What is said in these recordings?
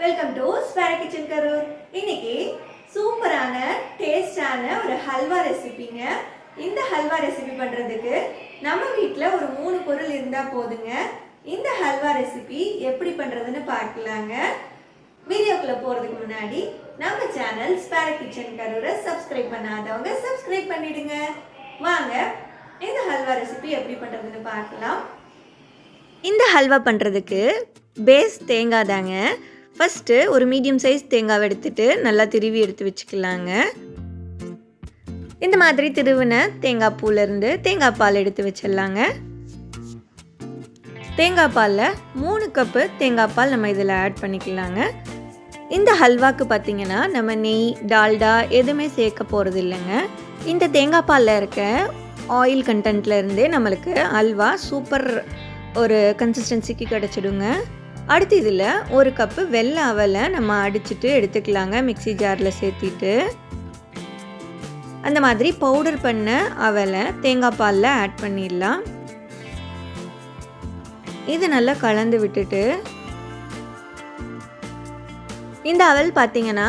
Welcome to spare kitchen Karur இன்னைக்கு சூப்பரான டேஸ்டான ஒரு ஹல்வா ரெசிபிங்க இந்த ஹல்வா ரெசிபி பண்ணுறதுக்கு நம்ம வீட்டில் ஒரு மூணு பொருள் இருந்தால் போதுங்க. இந்த ஹல்வா ரெசிபி எப்படி பண்ணுறதுன்னு பார்க்கலாங்க. வீடியோக்குள்ளே போகிறதுக்கு முன்னாடி நம்ம சேனல் ஸ்பேர கிச்சன் கரூரை சப்ஸ்கிரைப் பண்ணாதவங்க சப்ஸ்கிரைப் பண்ணிடுங்க. வாங்க இந்த ஹல்வா ரெசிபி எப்படி பண்ணுறதுன்னு பார்க்கலாம். இந்த ஹல்வா பண்ணுறதுக்கு பேஸ் தேங்காய் தாங்க. ஃபஸ்ட்டு ஒரு மீடியம் சைஸ் தேங்காவை எடுத்துட்டு நல்லா திருவி எடுத்து வச்சுக்கலாங்க. இந்த மாதிரி திருவின தேங்காய் பூலேருந்து தேங்காய் பால் எடுத்து வச்சிடலாங்க. தேங்காய் பாலில் மூணு கப்பு தேங்காய் பால் நம்ம இதில் ஆட் பண்ணிக்கலாங்க. இந்த ஹல்வாக்கு பார்த்தீங்கன்னா நம்ம நெய் டால்டா எதுவுமே சேர்க்க போகிறது இல்லைங்க. இந்த தேங்காய் பாலில் இருக்க ஆயில் கண்டென்ட்லேருந்தே நம்மளுக்கு ஹல்வா சூப்பர் ஒரு கன்சிஸ்டன்சிக்கு கிடச்சிடுங்க. அடுத்து இதில் ஒரு கப்பு வெள்ளை அவலை நம்ம அடிச்சுட்டு எடுத்துக்கலாங்க. மிக்ஸி ஜாரில் சேர்த்திட்டு. அந்த மாதிரி பவுடர் பண்ண அவலை தேங்காய் பாலில் ஆட் பண்ணிடலாம். இது நல்லா கலந்து விட்டுட்டு. இந்த அவல் பார்த்தீங்கன்னா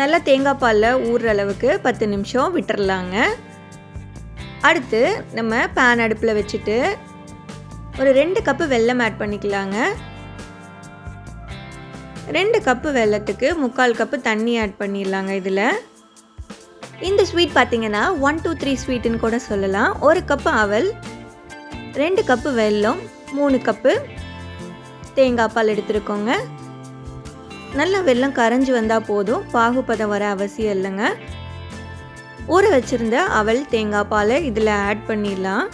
நல்லா தேங்காய் பாலில் ஊறுற அளவுக்கு பத்து நிமிஷம் விட்டுறலாங்க. அடுத்து நம்ம பேன் அடுப்பில் வச்சுட்டு ஒரு ரெண்டு கப்பு வெல்லம் ஆட் பண்ணிக்கலாங்க. ரெண்டு கப்பு வெல்லத்துக்கு முக்கால் கப்பு தண்ணி ஆட் பண்ணிடலாங்க இதில். இந்த ஸ்வீட் பார்த்தீங்கன்னா ஒன் டூ த்ரீ ஸ்வீட்டுன்னு கூட சொல்லலாம். ஒரு கப்பு அவல் ரெண்டு கப்பு வெல்லம் மூணு கப்பு தேங்காய் பால் எடுத்துருக்கோங்க. நல்லா வெல்லம் கரைஞ்சி வந்தால் போதும். பாகுபதம் வர அவசியம் இல்லைங்க. ஊற வச்சுருந்த அவல் தேங்காய் பாலை இதில் ஆட் பண்ணிடலாம்.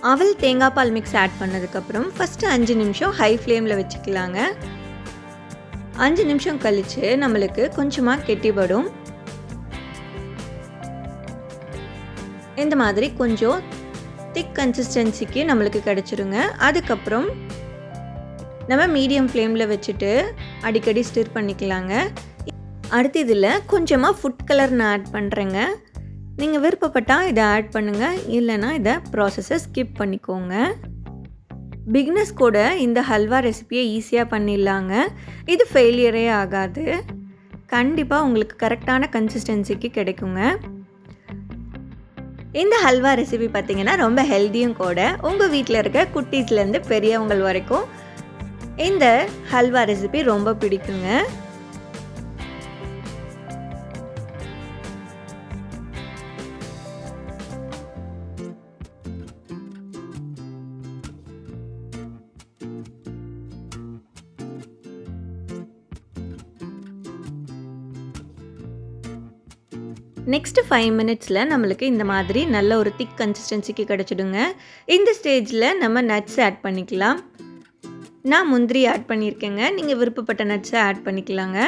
அவல் தேங்காய் பால் மிக்ஸ் ஆட் பண்ணதுக்கப்புறம் ஃபஸ்ட்டு அஞ்சு நிமிஷம் ஹை ஃப்ளேமில் வச்சுக்கலாங்க. அஞ்சு நிமிஷம் கழித்து நம்மளுக்கு கொஞ்சமாக கெட்டிப்படும். இந்த மாதிரி கொஞ்சம் திக் கன்சிஸ்டன்சிக்கு நம்மளுக்கு கிடச்சிருங்க. அதுக்கப்புறம் நம்ம மீடியம் ஃப்ளேமில் வச்சுட்டு அடிக்கடி ஸ்டிர் பண்ணிக்கலாங்க. அடுத்து இதில் கொஞ்சமாக ஃபுட் கலர் நான் ஆட் பண்ணுறேங்க நீங்கள் விருப்பப்பட்டால் இதை ஆட் பண்ணுங்கள் இல்லைன்னா இதை ப்ராசஸை ஸ்கிப் பண்ணிக்கோங்க. பிக்னஸ் கூட இந்த ஹல்வா ரெசிபியை ஈஸியாக பண்ணிடலாங்க. இது ஃபெயிலியரே ஆகாது. கண்டிப்பாக உங்களுக்கு கரெக்டான கன்சிஸ்டன்சிக்கு கிடைக்குங்க. இந்த ஹல்வா ரெசிபி பார்த்தீங்கன்னா ரொம்ப ஹெல்த்தியும் கூட. உங்கள் வீட்டில் இருக்க குட்டீஸ்லேருந்து பெரியவங்கள் வரைக்கும் இந்த ஹல்வா ரெசிபி ரொம்ப பிடிக்குங்க. நெக்ஸ்ட்டு ஃபைவ் மினிட்ஸில் நம்மளுக்கு இந்த மாதிரி நல்ல ஒரு திக் கன்சிஸ்டன்சிக்கு கிடச்சிடுங்க. இந்த ஸ்டேஜில் நம்ம நட்ஸ் ஆட் பண்ணிக்கலாம். நான் முந்திரி ஆட் பண்ணியிருக்கேங்க. நீங்கள் விருப்பப்பட்ட நட்ஸை ஆட் பண்ணிக்கலாங்க.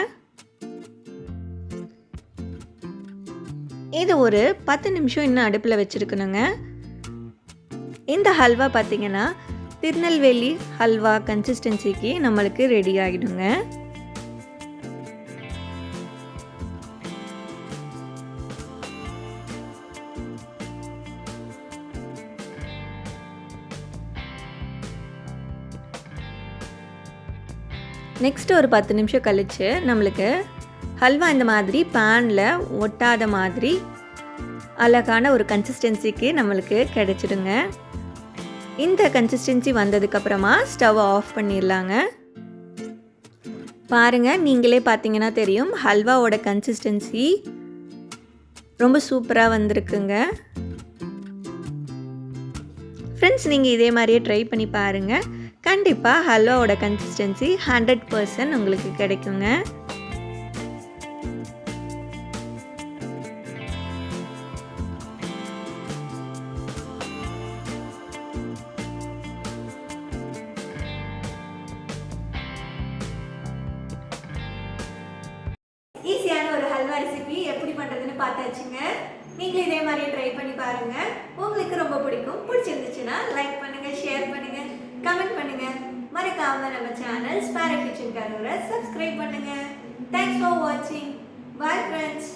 இது ஒரு பத்து நிமிஷம் இன்னும் அடுப்பில் வச்சுருக்கணுங்க. இந்த ஹல்வா பார்த்திங்கன்னா திருநெல்வேலி ஹல்வா கன்சிஸ்டன்சிக்கு நம்மளுக்கு ரெடி ஆகிடுங்க நெக்ஸ்ட் ஒரு பத்து நிமிஷம் கழித்து நம்மளுக்கு ஹல்வா இந்த மாதிரி பேனில் ஒட்டாத மாதிரி அழகான ஒரு கன்சிஸ்டன்சிக்கு நம்மளுக்கு கிடச்சிடுங்க. இந்த கன்சிஸ்டன்சி வந்ததுக்கப்புறமா ஸ்டவ் ஆஃப் பண்ணிடலாங்க. பாருங்கள் நீங்களே பார்த்தீங்கன்னா தெரியும் ஹல்வாவோட கன்சிஸ்டன்சி ரொம்ப சூப்பராக வந்திருக்குங்க. ஃப்ரெண்ட்ஸ் நீங்கள் இதே மாதிரியே ட்ரை பண்ணி பாருங்கள் கண்டிப்பாக ஹல்வாவோட கன்சிஸ்டன்சி ஹண்ட்ரட் பர்சன்ட் உங்களுக்கு கிடைக்குங்க. ஈஸியான ஒரு ஹல்வா ரெசிபி எப்படி பண்ணுறதுன்னு பார்த்தாச்சுங்க. நீங்களும் இதே மாதிரியே ட்ரை பண்ணி பாருங்க. உங்களுக்கு ரொம்ப பிடிக்கும். பிடிச்சிருந்துச்சுன்னா லைக் பண்ணி கமெண்ட் பண்ணுங்க. மறக்காம நம்ம சேனல் ஸ்பார கிச்சன் கரூரை சப்ஸ்கிரைப் பண்ணுங்க. தேங்க்ஸ் ஃபார் வாட்சிங் பாய் ஃப்ரெண்ட்ஸ்